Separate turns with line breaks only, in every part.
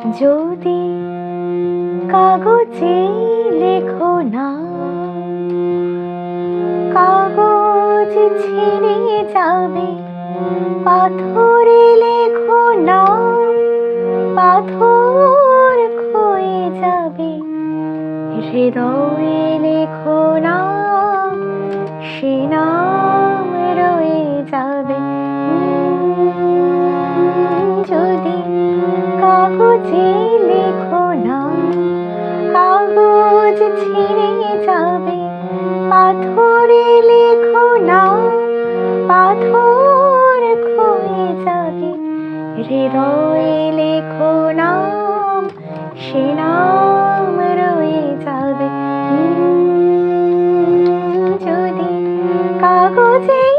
যদি কাগজে লেখো না, কাগজ ছিঁড়ে যাবে, পাথরে লেখো না, পাথর ক্ষয়ে যাবে, হৃদয়ে লেখো না সে কাগজে লেখো না। কাগজ ছিঁড়ে যাবে, পাথরে লেখো না। পাথর ক্ষয়ে যাবে, হৃদয়ে লেখো নাম, সে নাম রয়ে যাবে। যদি কাগজে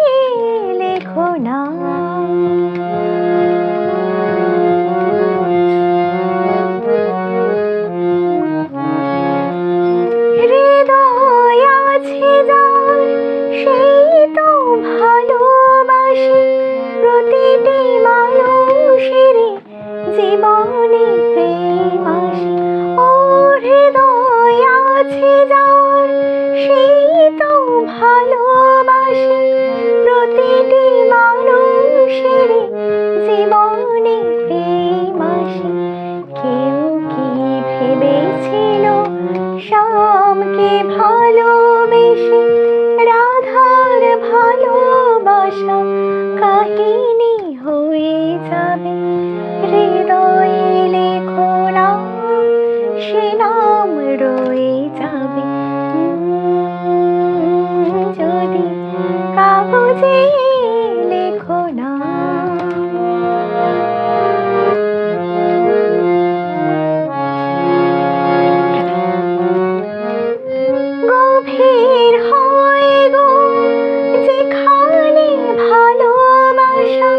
আছে যার সেই তো ভালোবাসে প্রতিটি মানুষের জীবনে প্রেম আসে। কেউ কি ভেবেছিল শ্যামকে ভালোবেসে? রাধার ভালোবাসা কাহিনী হয়ে যাবে। নাম রয়ে যাবে। যদি কাগজে লেখো না। গভীর হয় গো, যেখানে ভালোবাসা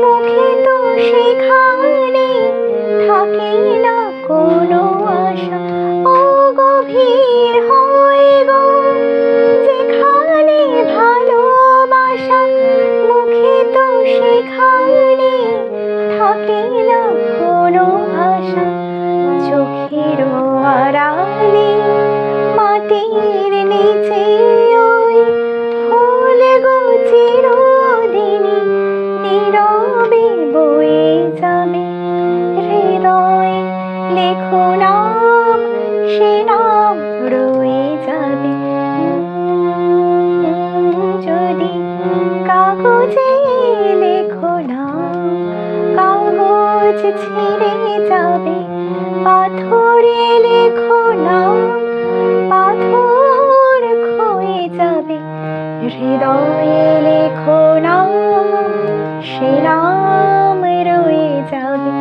মুখে তো সেখানে থাকে না কোনো আশা। নিচে ওই ফুল গো চিরদিনই নীরবে বয়ে যাবে হৃদয়ে। লেখো নাম, সে নাম রয়ে যাবে। যদি কাগজে লেখো না কাগজ ছিঁড়ে যাবে। পাথরে লেখো না পাথর হৃদয়ে লেখো না সে নাম রয়ে যাবে।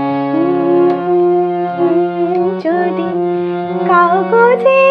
যদি কাগজে